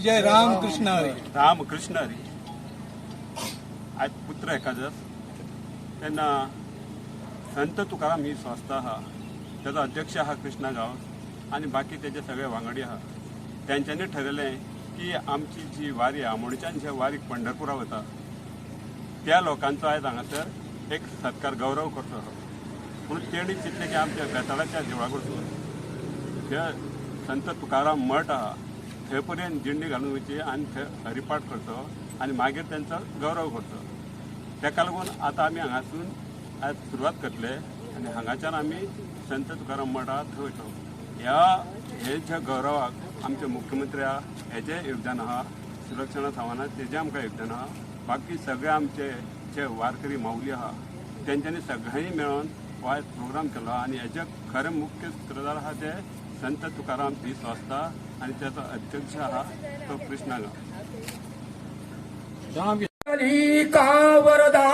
जय राम कृष्ण हरी. रामकृष्ण हरी. आज पुत्र एकादस तेन्ना संत तुकाराम ही संस्था आहा त्याचा अध्यक्ष आहा कृष्णा गाव आणि बाकी त्याचे सगळे वांगडी आहा त्यांच्यानी ठरयलें की आमची जी वारी आमोणच्यान जे वारीक पंढरपुरा वता त्या लोकांचो आयज हांगासर एक सत्कार गौरव करचो म्हणून तेणी चिंतलें की आमच्या बेताळाच्या देवळा कडसून जे संत तुकाराम मठ आहा थंय पर्यंत घालून वयची आनी थंय हरिपाठ करचो आनी मागीर तेंचो गौरव करचो तेका लागून आतां आमी हांगासून आयज सुरवात करतले आनी हांगाच्यान आमी संत तुकाराम मठ थंय वयतलो ह्या हे जे गौरवाक आमच्या मुख्यमंत्र्या हेजें योगदान आहा सुरक्षणा सावना तेजें आमकां योगदान आहा. बाकी सगळे आमचे जे वारकरी माऊली आहा तेंच्यांनी सगळ्यांनी मेळोन हो आयज प्रोग्राम केलो आनी हेजे खरे मुख्य सूत्रधार आहा ते संत तुकाराम ही संस्था आणि त्याचा अध्यक्ष आहा तो कृष्णा गाव हरी का वरदा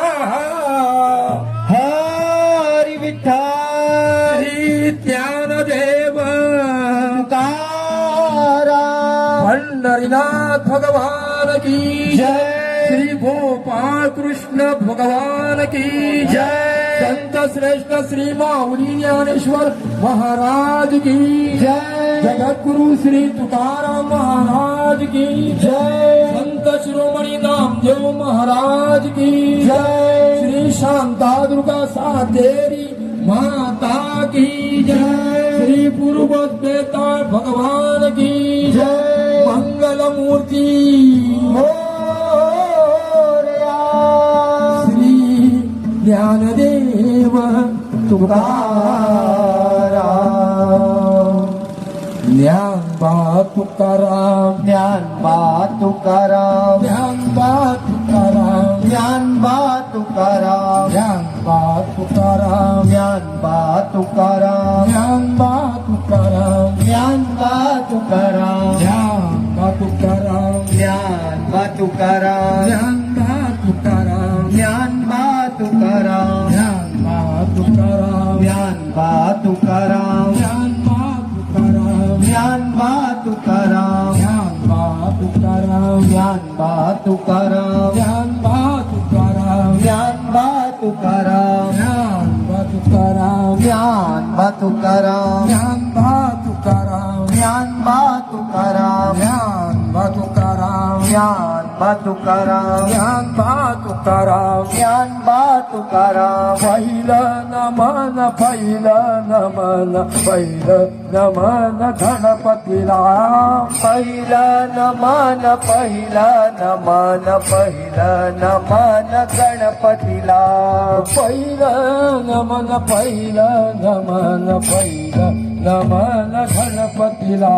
हरी विठ्ठल श्री ज्ञानदेव तुकाराम पंढरीनाथ भगवान की जय. श्री गोपाळ कृष्ण भगवान की जय. संत श्रेष्ठ श्री माऊली ज्ञानेश्वर महाराज की जय. जगद्गुरु श्री तुकाराम महाराज की जय. संत शिरोमणी नामदेव महाराज की जय. श्री शांता दुर्गा सातेरी माता की जय श्री पूर्व बेताळ भगवान की जय. मंगल मूर्ति मोरया. श्री ज्ञानदेव तुकाराम ज्ञानबा तुकाराम ज्ञानबा तुकाराम ज्ञानबा तुकाराम ज्ञानबा तुकाराम ज्ञानबा तुकाराम ज्ञानबा तुकाराम ज्ञानबा तुकाराम ज्ञानबा तुकाराम ज्ञानबा तुकाराम ज्ञानबा तुकाराम ज्ञानबा तुकाराम तुकाराम ज्ञानबा तुकाराम तुकाराम ज्ञानबा तुकाराम तुकाराम ज्ञानबा तुकाराम ज्ञानबा तुकाराम ज्ञानबा तुकाराम ज्ञानबा तुकाराम ज्ञानबा तुकारा वैल नमन पैल नमन पैल नमन गणपतीला. पैल नमन पैल नमन पैल नमन गणपतीला. पैल नमन पैल नमन पैल नमन गणपतीला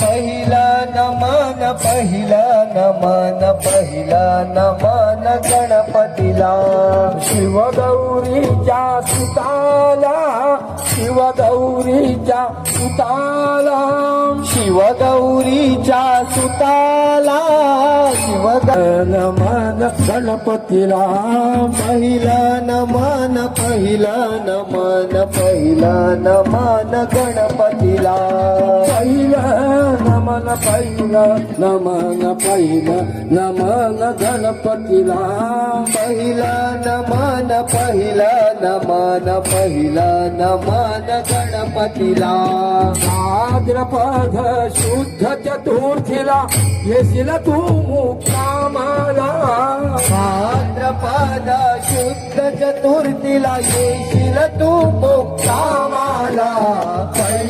पहिलं नमन पहिलं नमन पहिलं नमन गणपतीला. शिवगौरीच्या सुताला शिवगौरीच्या सुताला. शिवगौरीच्या सुताला शिवग नमन गणपतीला पहिलं नमन पहिलं नमन पहिलं नमन गणपतीला. पहिलं नमन पहिलं नमन पहिलं नमन गणपतीला. पहिलं नमन पहिलं नमन पहिलं नमन गणपतीला. भाद्रपद शुद्ध चतुर्थीला येशील तू मुक्कामाला. भाद्रपद शुद्ध चतुर्थीला येशील तू मुक्कामाला.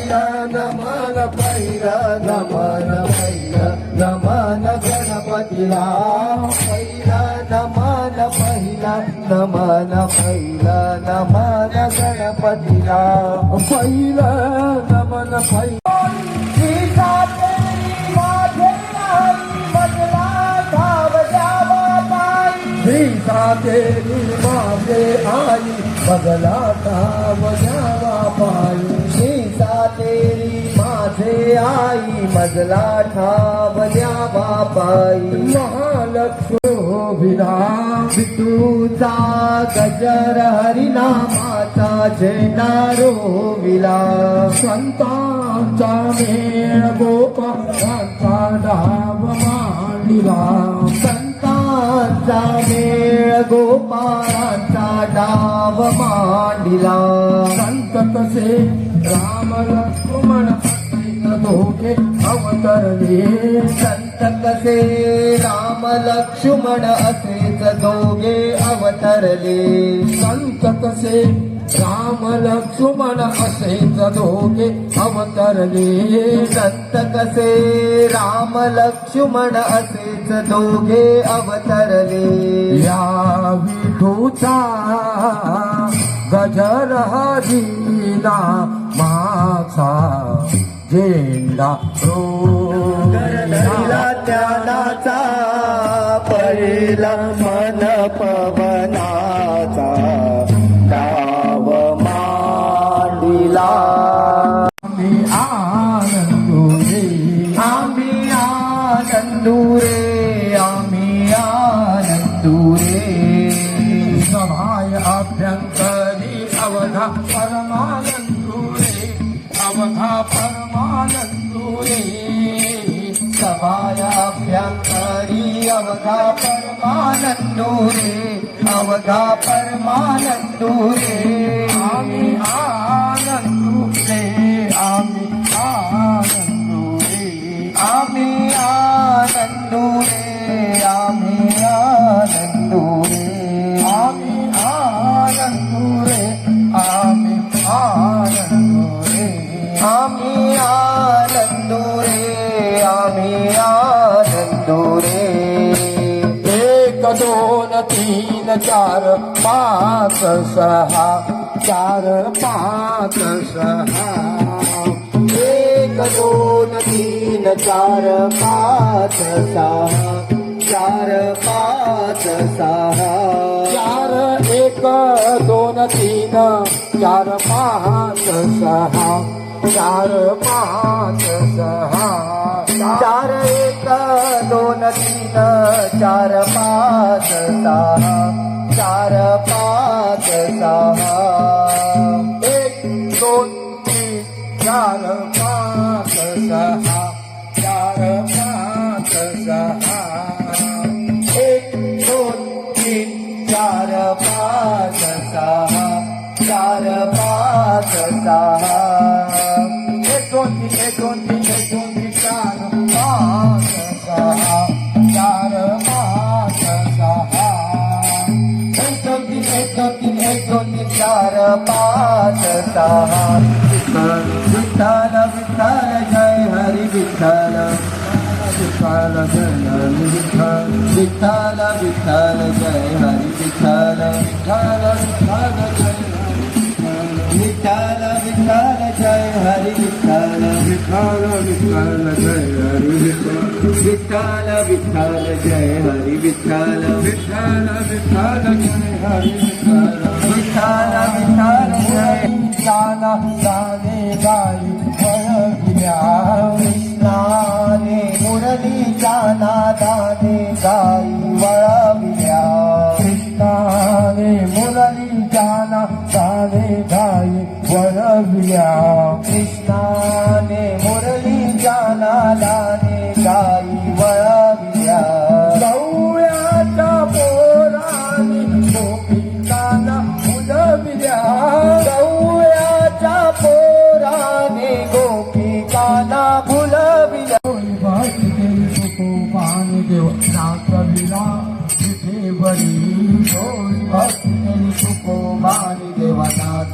भैरा नमन भैरा नमन भैरा नमन गणपतिला भैरा नमन भैरा नमन भैरा नमन गणपतिला भैरा नमन भैरा तेरी माँ आई बगला का बजावा पाई आई मजला ठावल्या बापाई. महालक्ष्मी हो वितूचा गजर हरिनामाचा झेंडा रोविला. संतांचा मेळ गोप डाव मांडिला. संतांचा मेळ गोपाळांचा डाव मांडिला. संत कसे राम लक्ष्मण अवतरले संत कसे राम लक्ष्मण असेच दोघे अवतरले. संत कसे राम लक्ष्मण असेच दोघे अवतरले. संत कसे राम लक्ष्मण असेच दोघे अवतरले. या विठूचा गजर हरिला माझा झेंडा रोला त्याचा परिला तीन चार पाच सहा चार पाच सहा. एक दोन तीन चार पाच सहा. चार पाच सहा. चार एक दोन तीन चार पाच सहा. चार पाच सहा. चार एक दोन तीन चार पाच सहा चार पाच सहा. एक दोन तीन चार पाच सहा. चार पाच सहा. एक दोन तीन चार पाच सहा. चार पाच सहा. पाच सहा विठ्ठल विठ्ठल विठ्ठल जय हरी विठ्ठल विठ्ठल जय हरी विठ्ठल विठ्ठल विठ्ठल जय हरी विठ्ठल विठ्ठल विठ्ठल जय हरी विठ्ठल विठ्ठल जय हरी विठ्ठल विठ्ठल विठ्ठल जय हरी विठ्ठल विठ्ठल विठ्ठल जय हरी विठ्ठल विठ्ठल विठ्ठल जय लाला लाले गायू वळविल्यावी लाने मुरलीच्या नादाने गायी वळविल्या कृष्णाने मुरलीच्या नादाने गायी वळविल्या कृष्णाने मुरलीच्या नादा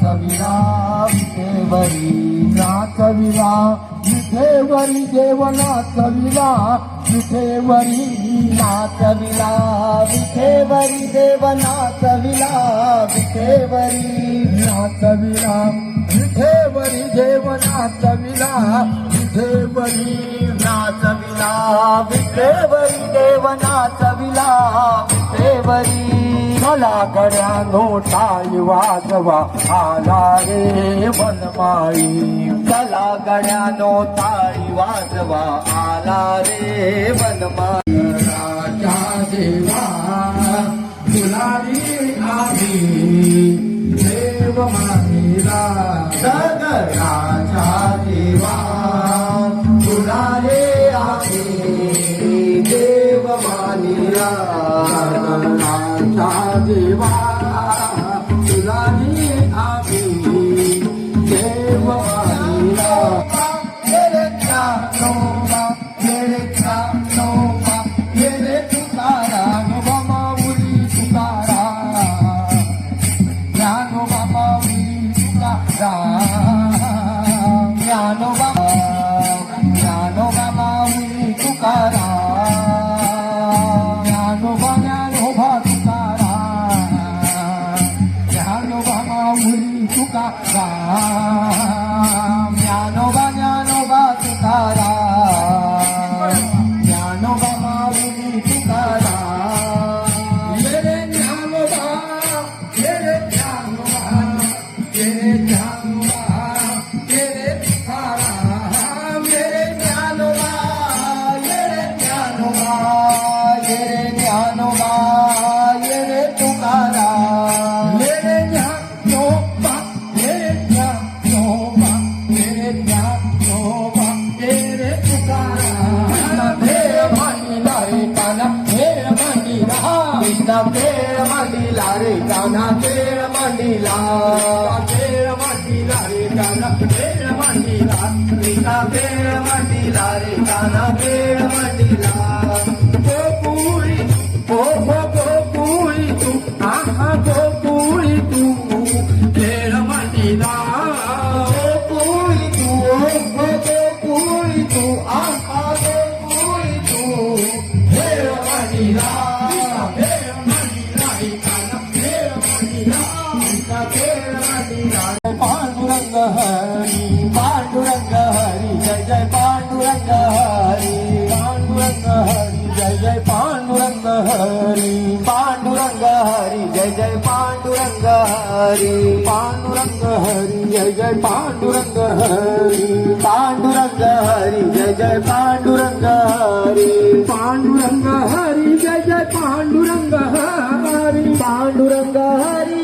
नाचविला विदेवरी नाचविला विधेवरी देव नाचविला विधेवरी नाचविला विधेवरी देव नाचविला विधेवरी नाचविला विधेवरी देव नाचविला विधेवरी नाचविला विधेवरी देव नाचविला विधेवरी मला गड्या नोटाई वाजवा आला रे बनमाई. चला गड्या नोटाई वाजवा आला रे वनमा राजा देवा तुलारी आधी देव मानिला जग राजा देवा तुला रे आहे देव मानिला Gì? तारे ताना पेड़ मन हरी। पांडुरंग हरी जय जय पांडुरंग हरी। पांडुरंग हरी जय जय पांडुरंग हरी। पांडुरंग हरी जय जय पांडुरंग हरी। पांडुरंग हरी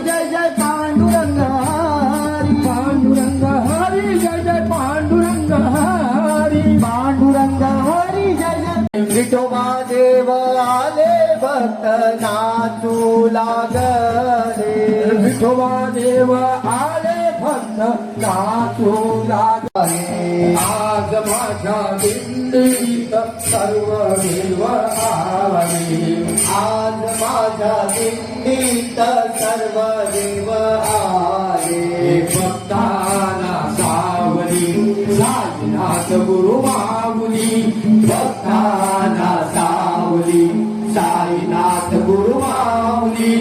विठोबा देव आले भक्त नाचू लागले. विठोबा देव आले भक्त नाचू लागले. आज माझ्या दिंडीत सर्व देव आले. आज माझ्या दिंडीत सर्व देव आले. भक्ता नाना सावली साईनाथ गुरुमाऊली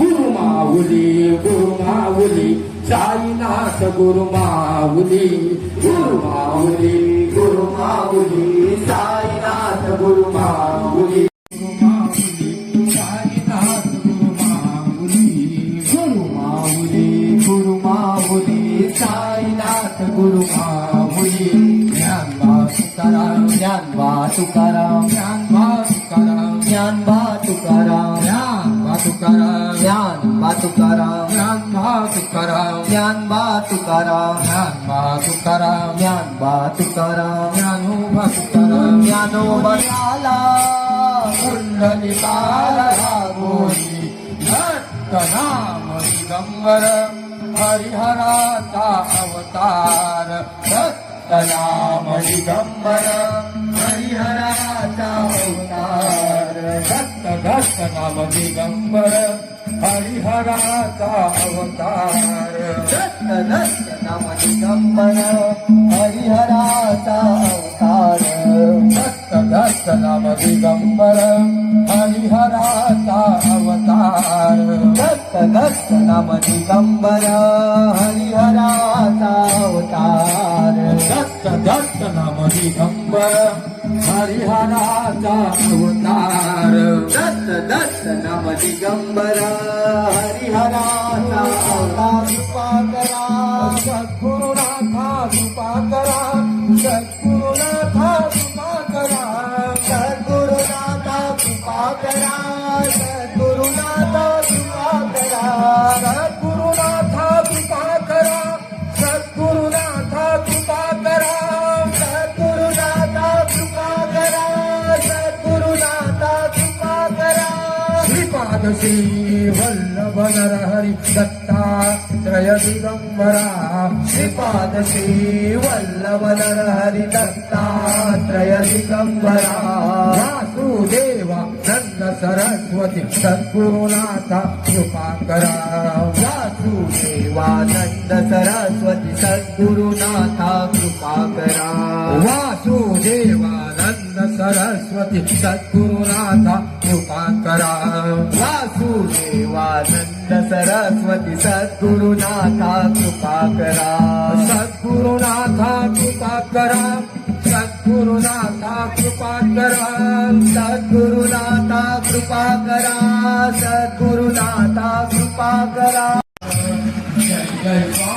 गुरुमाऊली गुरुमाऊली साईनाथ गुरुमाऊली गुरुमाऊली गुरुमाऊली साईनाथ गुरुमाऊली. तुकाराम ज्ञानबा तुकाराम ज्ञानबा तुकाराम ज्ञानबा तुकाराम ज्ञानबा तुकाराम ज्ञानबा तुकाराम ज्ञानबा तुकाराम ज्ञानबा तुकाराम ज्ञानबा तुकाराम ज्ञानोबा तुकाराम ज्ञानोबराला कुंडलिकाला लागोनी भक्त नाम दिगंबर हरिहराचा अवतार कला मरि गम्ब भक्त भक्त नाम दिगंबर हरिहराचा अवतार। दत्त दत्त नाम दिगंबर हरिहराचा अवतार। दत्त दत्त नाम दिगंबर हरिहराचा अवतार। दत्त दत्त नाम दिगंबर हरिहराचा अवतार। दत्त दत्त नाम दिगंबर हरिहराचा अवतार. दत्त दत्त नाम दिगंबर हरिहराचा अवतार मानसे वल्लभ नरहरि दत्तात्रय दिगम्बरा श्रीपादसे वल्लभ नरहरि दत्तात्रय दिगम्बरा वासुदेवा कृष्ण सरस्वती सद्गुरुनाथा कृपा करा वासुदेवानंद सरस्वती सद्गुरुनाथा कृपा करा वासुदेवानंद सरस्वती सद्गुरुनाथा कृपा करा वासुदेवानंद सरस्वती सद्गुरुनाथा कृपा करा सद्गुरुनाथा कृपा करा सद्गुरुनाथा कृपा करा सद्गुरुनाथा कृपा करा सद्गुरुनाथा कृपा करा जय जय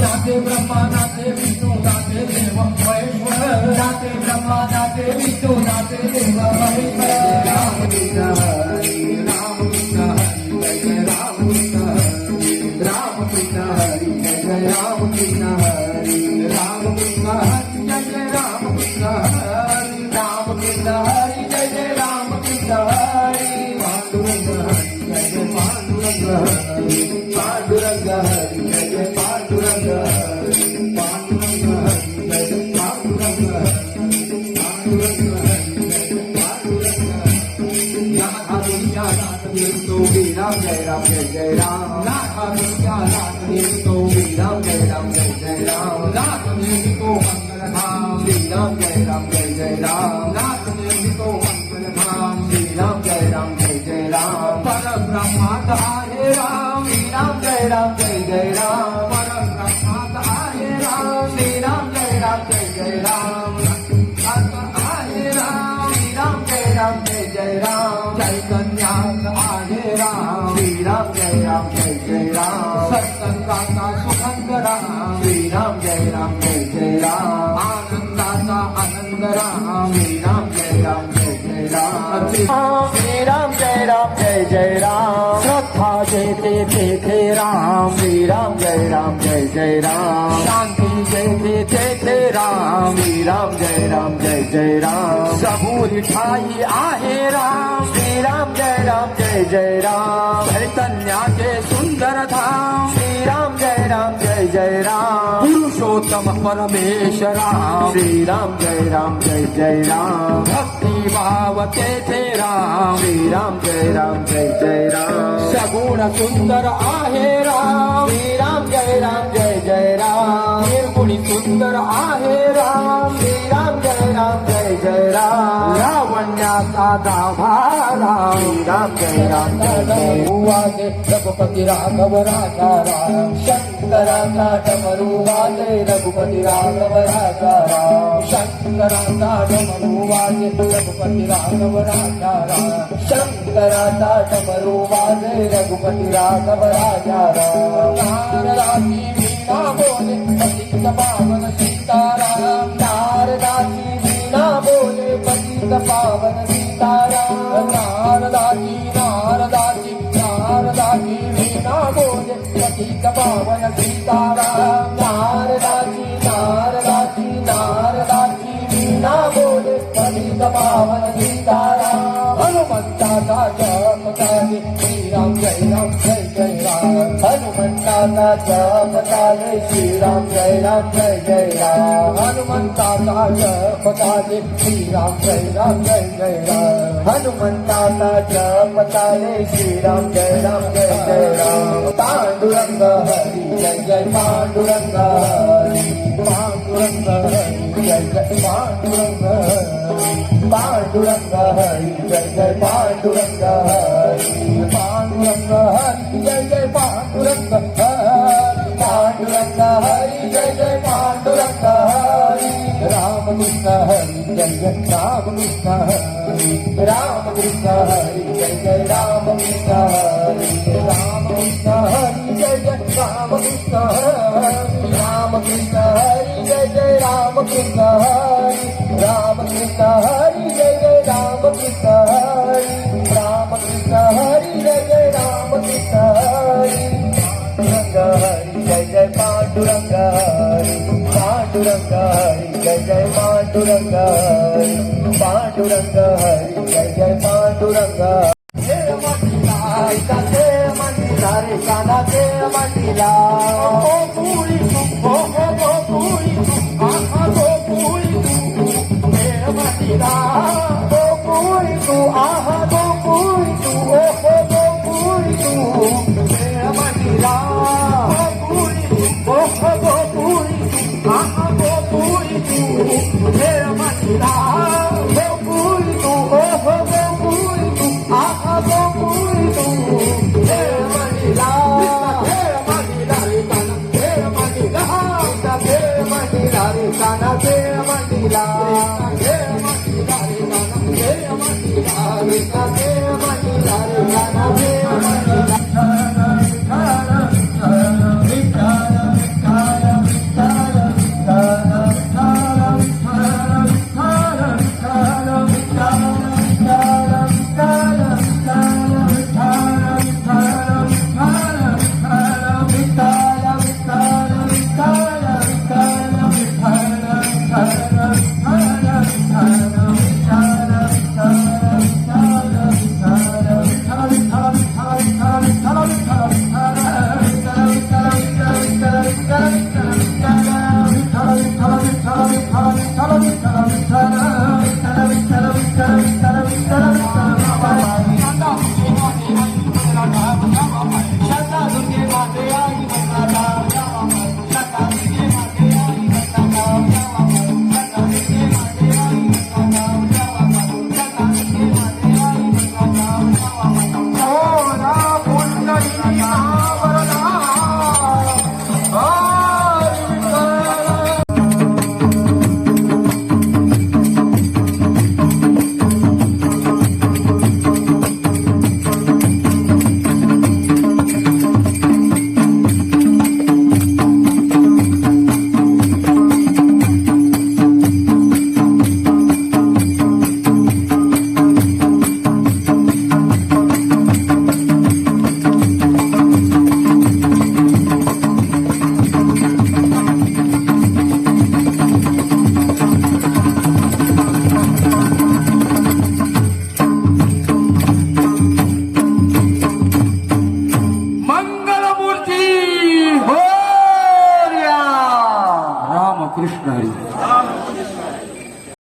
जाते ब्रह्मा जाते विष्णू जाते देव महेश्वर. जाते ब्रह्मा जाते विष्णू जाते देव महेश्वर. राम जय जय राम। नाथादित्या नाथदेव तो राम जय राम जय जय राम नाथदेव को मंगल धाम श्री राम जय राम जय जय राम नाथदेव को मंगल धाम श्री राम जय राम जय जय राम पर ब्रह्मात आहे राम श्री राम जय राम जय राम जय जय राम शांती जेथे तेथे राम। श्री राम जय राम जय जय राम। सबुरी ठाई आहे राम। श्री राम जय राम जय जय राम। चैतन्याचे सुंदर धाम। श्री राम जय राम जय जय राम। पुरुषोत्तम परमेश राम श्री राम जय राम जय जय राम। भक्ती भाव तेथे राम। श्री राम जय राम जय जय राम। सगुण सुंदर आहे राम। श्री राम जय राम जय जय राम। निर्गुणी सुंदर आहे राम। श्री राम जय राम जय जय राम। लावण्याचा दाभा राम। राम जय राम जय जय वाजे रघुपती राघव राजा राम। शंकराचा डमरू वाजे रघुपती राघव राजा राम। शंकराचा डमरू वाजे रघुपती राघव राजा राम। शंकराचा डमरू वाजे रघुपती राघव राजा राम। नारदाची बोले पतित पावन सीताराम। नारदाची वीणा बोले पतित पावन सीताराम। नारदाची नारदाची नारदाची वीणा बोले पतित पावन सीताराम राम जय जय राम. हनुमंताचा जप चाले श्रीराम जय राम जय जय राम. हनुमंताचा जप चाले श्रीराम जय राम जय जय राम. पांडुरंग हरी जय जय पांडुरंग हरी. पांडुरंग हरी जय जय पांडुरंग हरी. पांडुरंग हरी जय जय पांडुरंग हरी. पांडुरंग हरी जय जय पांडुरंग हरी. पांडुरंग हरी राम कृष्ण हरी राम कृष्ण हरी जय जय राम कृष्ण हरी राम कृष्ण हरी जय जय राम कृष्ण हरी राम कृष्ण हरी जय जय राम कृष्ण हरी राम कृष्ण हरी जय जय राम कृष्ण हरी राम कृष्ण हरी जय जय राम कृष्ण हरी पांडुरंग हरी जय जय पांडुरंग हरी पांडुरंग हरी जय जय पांडुरंग पांडुरंग हरी जय जय पांडुरंग। हे मंदिरा हे मंदिरा रे काना हे मंदिरा मंदिरा